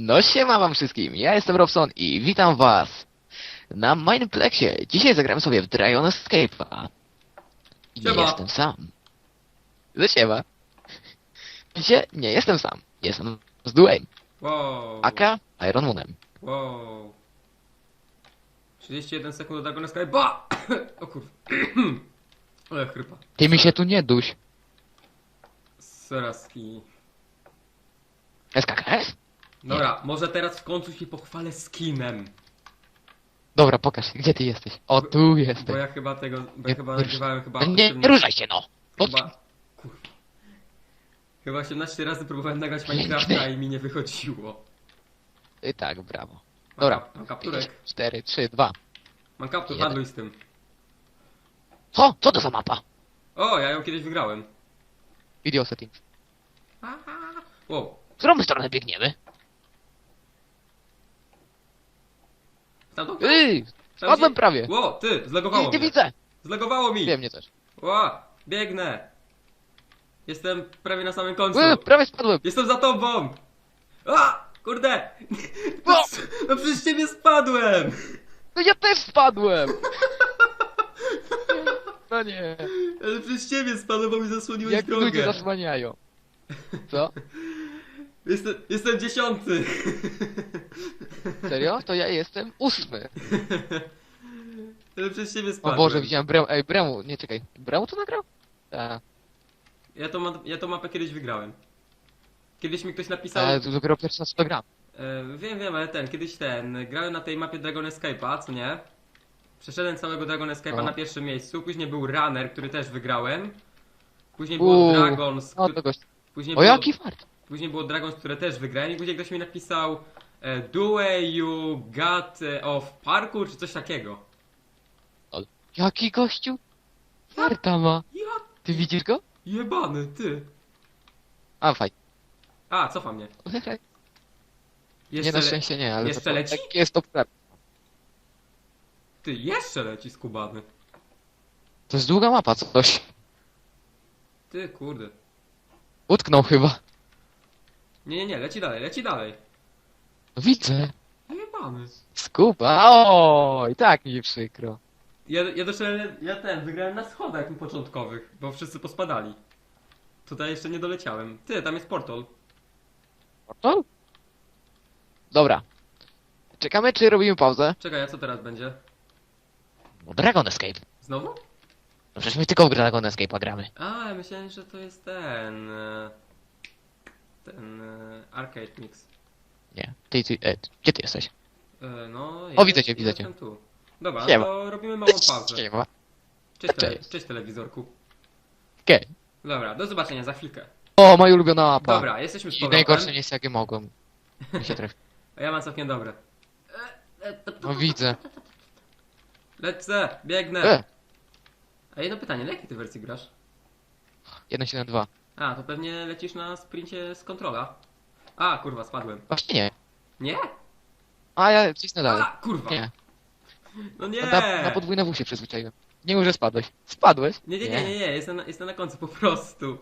No siema wam wszystkim, ja jestem Robson i witam was na Mineplexie. Dzisiaj zagramy sobie w Dragon Escape'a. I nie Siema. jestem sam. No siema. Dzisiaj nie jestem sam, jestem z Due'em, Wow. aka Iron Moonem. Wow. 31 sekund do Dragon. Ba! O kur... Ale chrypa. Ty mi się tu nie duś. Seraski. SKKS? Dobra, może teraz w końcu się pochwalę skinem. Dobra, pokaż, gdzie ty jesteś? O, tu jesteś. Bo ja chyba tego... Bo ja Nie, chyba nie, nagrywałem chyba... Nie, nie 18 ruszaj się no! no Chyba... Kurwa. Chyba 18 razy próbowałem nagrać Minecrafta i mi nie wychodziło. I tak, brawo. Mam Dobra. kap- Mam kapturek. 4, 3, 2. Mam kaptur, Jeden. handluj z tym. Co? Co to za mapa? O, ja ją kiedyś wygrałem. Video settings. Wow. W którą stronę biegniemy? Tam to... Ej, Tam spadłem gdzie- prawie. Ło, ty, zlegowało Nie, nie mnie. widzę. Zlegowało mi. Wiem, mnie też. Ła, biegnę. Jestem prawie na samym końcu. Ej, prawie spadłem. Jestem za tobą. A, kurde. O! No przez ciebie spadłem. No ja też spadłem! No nie, Ale przez ciebie spadłem, bo mi zasłoniłeś jak ludzie drogę. zasłaniają. Co? Jestem, jestem dziesiąty. Serio? To ja jestem ósmy. Ale przez ciebie O spadłem. Boże, widziałem Bremu, ej Bremu, nie czekaj, Bremu to nagrał? Tak, Ja tą, ma- ja tą mapę kiedyś wygrałem. Kiedyś mi ktoś napisał... ale to dopiero pierwszy raz to gram. E, wiem, wiem, ale ten, kiedyś ten, grałem na tej mapie Dragon Escape'a, co nie? Przeszedłem całego Dragon Escape'a O. na pierwszym miejscu, później był Runner, który też wygrałem. Później było Uuu, Dragons, No to gość. później, O było, jaki fart. później było Dragons, które też wygrałem i później ktoś mi napisał Do you got e, of parkour, czy coś takiego. Jaki gościu? Farta ma. Ja, Ty widzisz go? jebany, ty. A, fajnie. A, cofa mnie. Nie Jeszcze na le- szczęście nie, ale jeszcze leci? Tak jest to prawda. Ty, jeszcze leci skubany. To jest długa mapa, coś. Ty, kurde. Utknął chyba. Nie, nie, nie, leci dalej, leci dalej. No widzę. Jebany. Skuba. O, i tak mi przykro. Ja, ja doszedłem, ja ten, wygrałem na schodach początkowych, bo wszyscy pospadali. Tutaj jeszcze nie doleciałem. Ty, tam jest portal. Portal? Dobra. Czekamy, czy robimy pauzę? Czekaj, a co teraz będzie? No, Dragon Escape. Znowu? No przecież my tylko w Dragon Escape'a gramy. A, ja myślałem, że to jest ten... e, Ten... e, Arcade Mix. Nie. Ty, ty, e, gdzie ty jesteś? E, No, O, widzę cię, ja widzę cię. Tu. Dobra, Siema. to robimy małą pauzę. Siema. Cześć, tele, Cześć. cześć telewizorku. Okej. Dobra, do zobaczenia za chwilkę. O, moja ulubiona mapa. Dobra, jesteśmy z I powrotem. najgorsze miejsce, jakie mogłem. Mi się trafi. A ja mam całkiem dobre. No widzę. Lecę, biegnę. E, A jedno pytanie, na jakiej ty wersji grasz? 172. A, to pewnie lecisz na sprincie z kontrola. A, kurwa, spadłem. Właśnie nie. Nie? A ja cisnę dalej. A, kurwa. Nie. No nie. Na, na podwójne W się przyzwyczaiłem. Nie mów, że spadłeś. Spadłeś? nie, nie, nie, nie, nie, jestem na, jestem na końcu po prostu.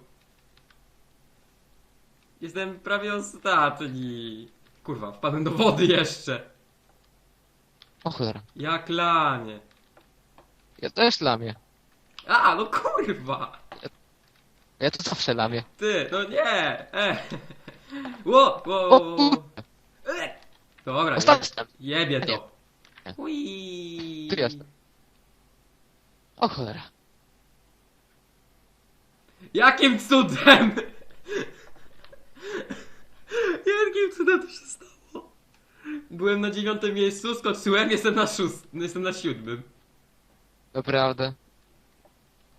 Jestem prawie ostatni. Kurwa, wpadłem do wody jeszcze. O cholera. Jak lanie. Ja też lamię. A, no kurwa. Ja to zawsze lamię. Ty, no nie. E. Ło, ło, ło. kurde. E. Dobra, je, Ostatni. jebie to. Ui. Tu jestem. O cholera. Jakim cudem? Jakim cudem to się stało? Byłem na dziewiątym miejscu, skoczyłem, jestem na szóstym, jestem na siódmym. Naprawdę.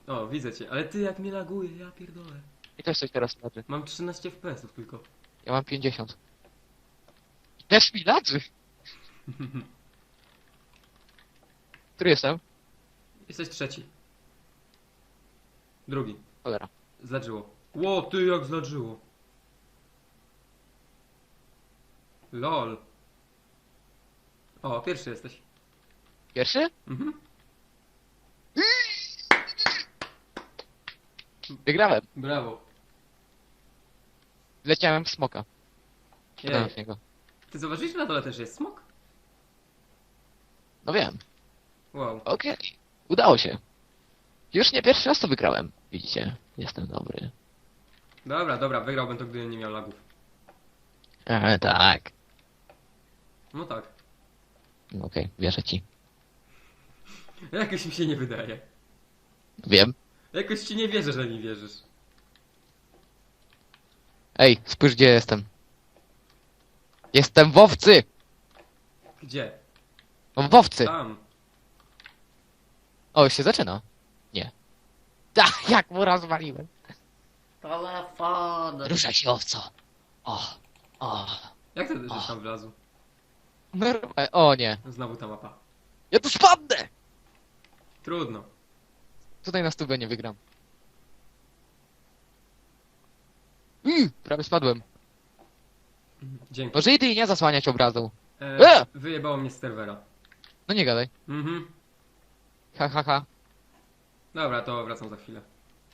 O, widzę cię, ale ty jak mnie laguje, ja pierdolę. I też coś teraz ladzy. Mam 13 FPS-ów tylko. Ja mam 50. Też mi ladzy. Który jestem? Jesteś trzeci. Drugi. Cholera. Zladżyło. Ło, ty jak zladżyło. LOL. O, pierwszy jesteś. Pierwszy? Mhm. Wygrałem. Brawo. Leciałem w smoka. Jej. Siadałem w niego. Ty zauważyłeś, że na dole też jest smok? No wiem. Wow. Okej. Udało się. Już nie pierwszy raz to wygrałem. Widzicie? Jestem dobry. Dobra, dobra, wygrałbym to, gdybym nie miał lagów. E, tak. No tak. No Okej, wierzę ci. Jakoś mi się nie wydaje. Wiem. Jakoś ci nie wierzę, że mi wierzysz. Ej, spójrz gdzie jestem. Jestem w owcy! Gdzie? No, W owcy! Tam. O, już się zaczyna. Nie. Ach, jak mu rozwaliłem. Telefon! Ruszaj się, owco. O, o. Jak ty żeś tam wlazł? Normalnie. O nie. Znowu ta mapa. Ja tu spadnę! Trudno. Tutaj na stówę nie wygram. Mm, prawie spadłem. Dzięki. Może i ty nie zasłaniać obrazu. E, E! wyjebało mnie z serwera. No nie gadaj. Mhm. Ha, ha, ha. Dobra, to wracam za chwilę.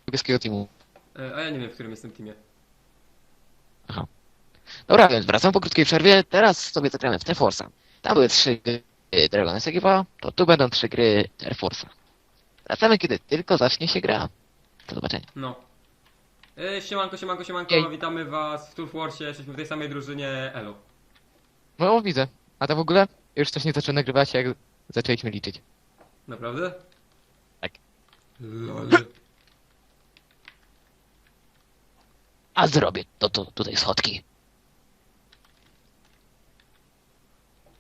Niebieskiego teamu. E, a ja nie wiem, w którym jestem teamie. Dobra, więc wracam po krótkiej przerwie. Teraz sobie zagramy w T-Force'a. Tam były trzy gry Dragon Equipa, to tu będą trzy gry Air Force'a. Wracamy, kiedy tylko zacznie się gra. Do zobaczenia. No. E, siemanko, siemanko, siemanko, Jej. witamy was w Tour Force, jesteśmy w tej samej drużynie Elo. No widzę. A to w ogóle już coś nie zaczął nagrywać, jak zaczęliśmy liczyć. Naprawdę? Tak. Lol. A zrobię to, to tutaj schodki.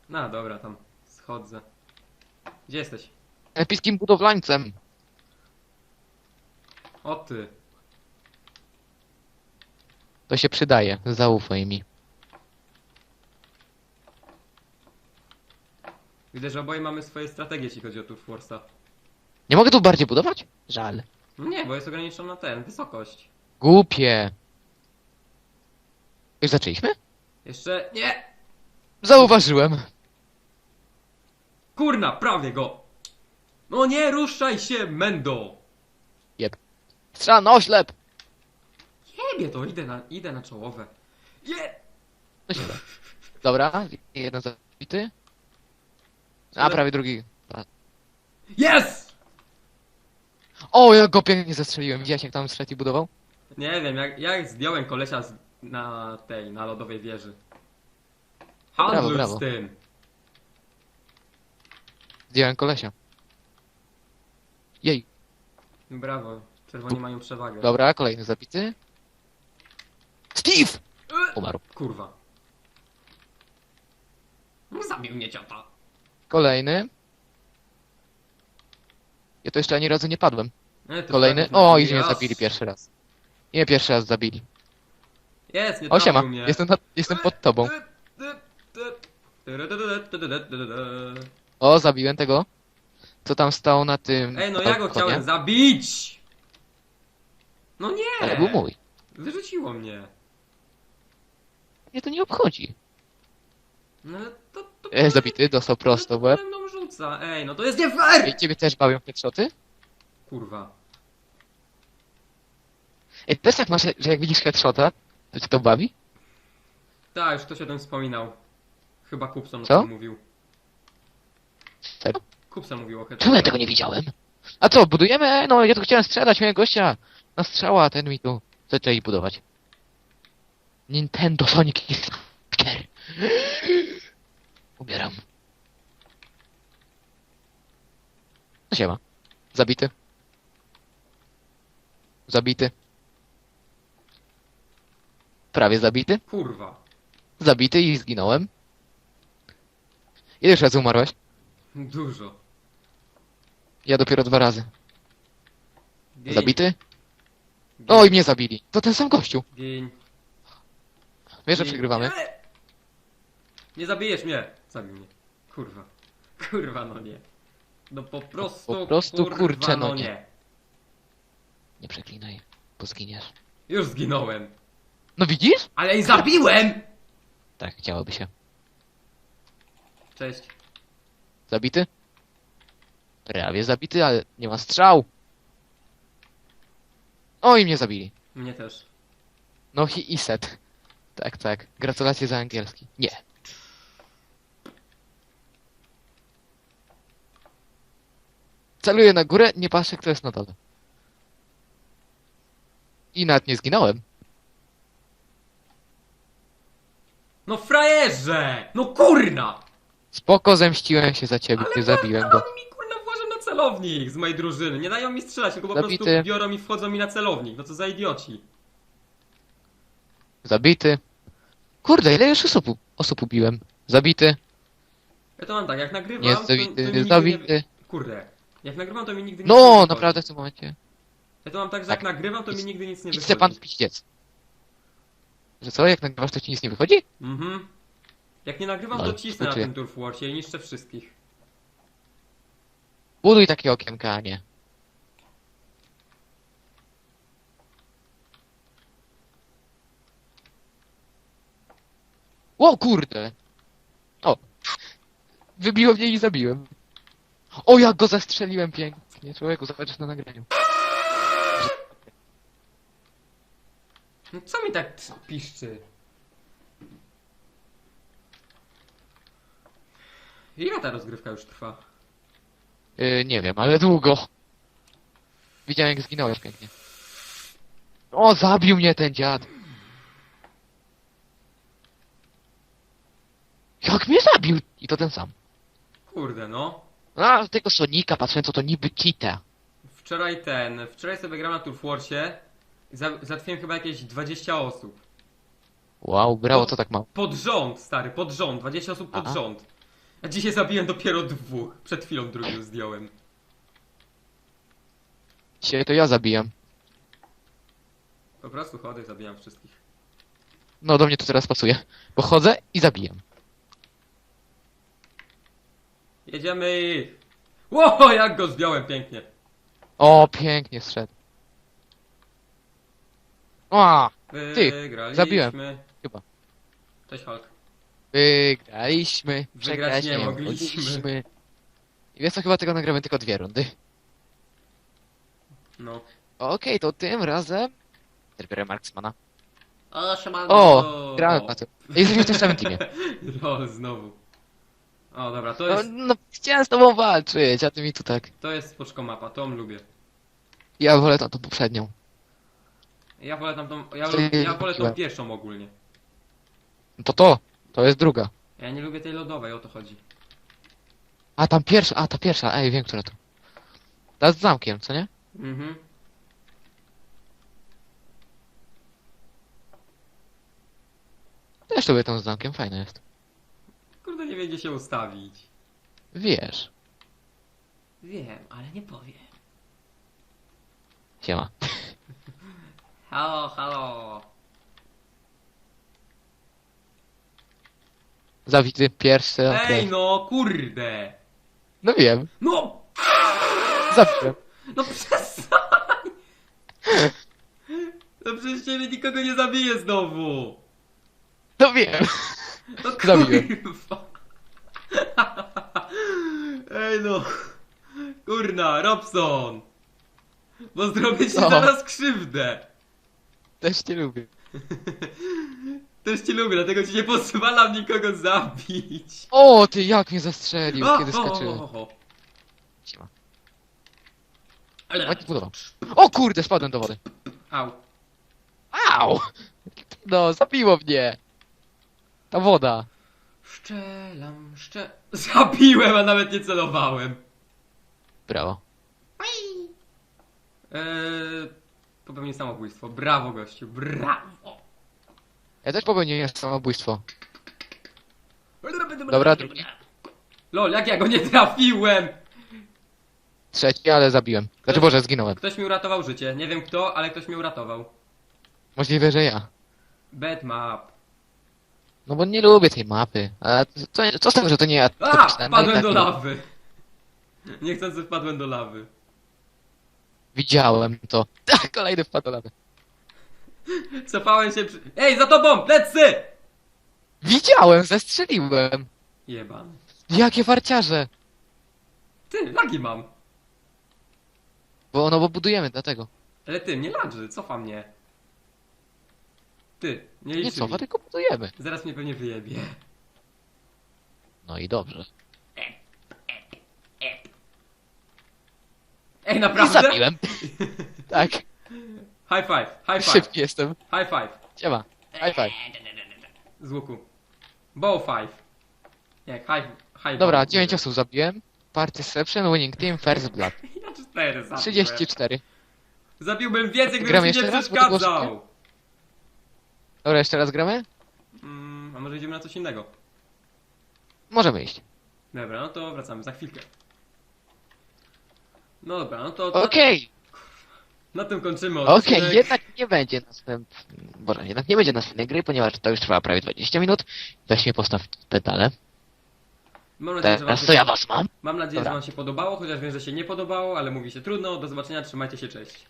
No dobra, tam schodzę. Gdzie jesteś? Epickim budowlańcem. O ty. To się przydaje, zaufaj mi. Widzę, że oboje mamy swoje strategie, jeśli chodzi o Tour Force'a. Nie mogę tu bardziej budować? Żal. No nie, bo jest ograniczona ten, wysokość. Głupie. Już zaczęliśmy? Jeszcze nie! Zauważyłem. Kurna, prawie go! No nie ruszaj się, Mendo! Strzela na oślep. Jebie to, idę na, idę na czołowe. Je! Dobra, jeden zabity. A, prawie drugi. Yes! O, ja go pięknie zastrzeliłem. Widziałeś jak tam trzeci budował? Nie wiem, jak, jak zdjąłem kolesia z, na tej, na lodowej wieży. Handluj brawo. z tym. Zdjąłem kolesia. Jej. Brawo, czerwoni mają przewagę. Dobra, kolejny zabity. Steve! E, Umarł. Kurwa. No zabił mnie ciota. Kolejny. Ja to jeszcze ani razu nie padłem. E, to Kolejny. tak, O, i mnie zabili pierwszy raz. Nie, pierwszy raz zabili. Jest, nie O, siema. mnie. Jestem, jestem pod tobą. O, zabiłem tego. Co tam stał na tym... Ej, no ja go balkonie. chciałem zabić! No nie! Ale był mój. Wyrzuciło mnie. Mnie to nie obchodzi. No to... to E, zabity, dostał prosto w łeb. Mną rzuca. Ej, no to jest nie fair! Ej, ciebie też bawią headshoty? Kurwa. Ej, też tak masz, że jak widzisz headshota, to cię to bawi? Tak, już ktoś o tym wspominał. Chyba Kupson o Co? tym mówił. Serio? Kupson mówił o Czemu ja headshotach. tego nie widziałem? A co, budujemy? Ej, no ja tu chciałem sprzedać mojego gościa. Na strzała, ten mi tu zaczęli budować. Nintendo Sonic 4. Umieram. No siema. Zabity. Zabity. Prawie zabity. Kurwa. Zabity i zginąłem. Ile już razy umarłeś? Dużo. Ja dopiero dwa razy. Gin. Zabity? Gin. Oj, mnie zabili. To ten sam gościu. Gin. Wiesz, że przegrywamy? Nie! Nie zabijesz mnie! Zabij mnie. Kurwa. Kurwa, no nie. No po prostu, Po prostu, kurwa, kurczę, no no nie. nie. Przeklinaj, bo zginiesz. Już zginąłem. No widzisz? Ale i zabiłem! Tak, chciałoby się. Cześć. Zabity? Prawie zabity, ale nie ma strzał. Oj, mnie zabili. Mnie też. No i set. Tak, tak. Gratulacje za angielski. Nie. Celuję na górę, nie patrzę, kto jest na dole. I nawet nie zginąłem. No frajerze! No kurna! Spoko, zemściłem się za ciebie, gdy zabiłem go. mi kurna włożą na celownik z mojej drużyny. Nie dają mi strzelać, tylko po Zabity. prostu biorą i wchodzą mi na celownik. No co za idioci. Zabity. Kurde, ile już osób, osób ubiłem? Zabity. Ja to mam tak, jak nagrywam, Nie, to, to mi zabity. nigdy nie... Zabity. Kurde. Jak nagrywam, to mi nigdy nic nie No, wychodzi. naprawdę w tym momencie. Ja to mam tak, że Tak. jak nagrywam, to mi Idź- nigdy nic nie wychodzi. se pan piździec. Że co, jak nagrywasz to ci nic nie wychodzi? Mhm. Jak nie nagrywam, No, to cisnę na znaczy- tym Turf Warsie i niszczę wszystkich. Buduj takie okienka, a nie. O kurde! O! Wybiło mnie i zabiłem. O, jak go zastrzeliłem pięknie. Człowieku, zobaczysz na nagraniu. No co mi tak piszczy? Ile ta rozgrywka już trwa? Yy, nie wiem, ale długo. Widziałem jak zginąłeś pięknie. O, zabił mnie ten dziad. Jak mnie zabił? I to ten sam. Kurde no. A, tego Sonika, patrzę, co to niby kita. Wczoraj ten, wczoraj sobie grałem na Turf Warsie i za, zatwiłem chyba jakieś 20 osób. Wow, brawo, co tak mało. Pod rząd, stary, pod rząd, 20 osób pod Aha. rząd. A dzisiaj zabiłem dopiero dwóch. Przed chwilą drugiego zdjąłem. Dzisiaj to ja zabijam. Po prostu chodzę i zabijam wszystkich. No, do mnie to teraz pasuje. Bo chodzę i zabijam. Jedziemy! Ło, jak go zdjąłem pięknie. O, pięknie strzedł. O, Ty, Wygraliśmy. zabiłem. Chyba. Cześć Hulk. wygraliśmy. Wygrać Przegrać nie mogliśmy. I wiesz co, chyba tego nagramy tylko dwie rundy. No. Okej, to tym razem... Terbiorę Marksmana. O, siemano. O, grałem na tym. Jesteśmy w tym samym teamie. Lol, znowu. O, dobra, to No, jest, no, chciałem z tobą walczyć, a ty mi tu tak... to jest spoczko mapa, tą lubię. Ja wolę tą, tą poprzednią. Ja wolę tam tą, ja, lu- ja wolę tą pierwszą ogólnie. To to, to jest druga. Ja nie lubię tej lodowej, o to chodzi. A tam pierwsza, a ta pierwsza, ej, wiem, która to. Ta z zamkiem, co nie? Mhm. Też lubię tą z zamkiem, fajna jest. Wie gdzie się ustawić. Wiesz. Wiem, ale nie powiem. Siema. Halo, halo. Zawity pierwszy, Ej, okej. no, kurde. No wiem, No, zabiłem. no przestań. No przecież ciebie nikogo nie zabije znowu. No wiem. No Zabiłem. kurwa. Ej no. Kurna, Robson. Bo zrobię ci zaraz krzywdę. Też cię lubię. Też cię lubię, dlatego ci nie pozwalam nikogo zabić. O, ty jak mnie zastrzelił, O, kiedy o, skoczyłem. o, o. Siema. Ale... Ładnie budował. O kurde, spadłem do wody. Au. Au! No, zabiło mnie. Ta woda. Szczelam, szcze... Zabiłem, a nawet nie celowałem. Brawo. Eee, popełnię samobójstwo. Brawo, gościu, brawo. Ja też popełniłem samobójstwo. Dobra, drugi. Lol, jak ja go nie trafiłem! Trzeci, ale zabiłem. Znaczy, Boże, zginąłem. Ktoś mi uratował życie. Nie wiem kto, ale ktoś mi uratował. Możliwe, że ja. Bad map. No bo nie lubię tej mapy. A co, co z tego, że to nie ja? to A! pisałem, no i Wpadłem tak do nie- lawy. Niechcący wpadłem do lawy. Widziałem to. Tak, kolejny wpadł do lawy. Cofałem się przy... Ej, za tobą! Plecy! Widziałem, zestrzeliłem. Jeban. Jakie farciarze. Ty, lagi mam. Bo no bo budujemy, dlatego. Ale ty, mnie ladży, cofa mnie. Ty, nie Nie liczy cofa, mi. tylko budujemy. Zaraz mnie pewnie wyjebie. No i dobrze. Ej, I naprawdę? zabiłem. tak, High five, high five, szybki jestem. high five. Siema. High five. Z łuku. Bow five. Nie, high, high Dobra, bow. 9 osób zabiłem. Participation, winning team, first blood. Ja cztery zabiłem. 34. Zabiłbym więcej, gdybym ci jeszcze nie raz, bo to było przeszkadzał. Dobra, jeszcze raz gramy? Mm, a może idziemy na coś innego? Możemy iść. Dobra, no to wracamy za chwilkę. No dobra, no to Okej, na, tym kończymy okej, odcinek. jednak nie będzie następnej... Boże, jednak nie będzie następnej gry, ponieważ to już trwa prawie 20 minut. Weź mnie postaw pedale. Mam nadzieję, że wam Teraz się, to ja was mam. mam nadzieję, że Dobra. wam się podobało, chociaż wiem, że się nie podobało, ale mówi się trudno. Do zobaczenia, trzymajcie się, cześć.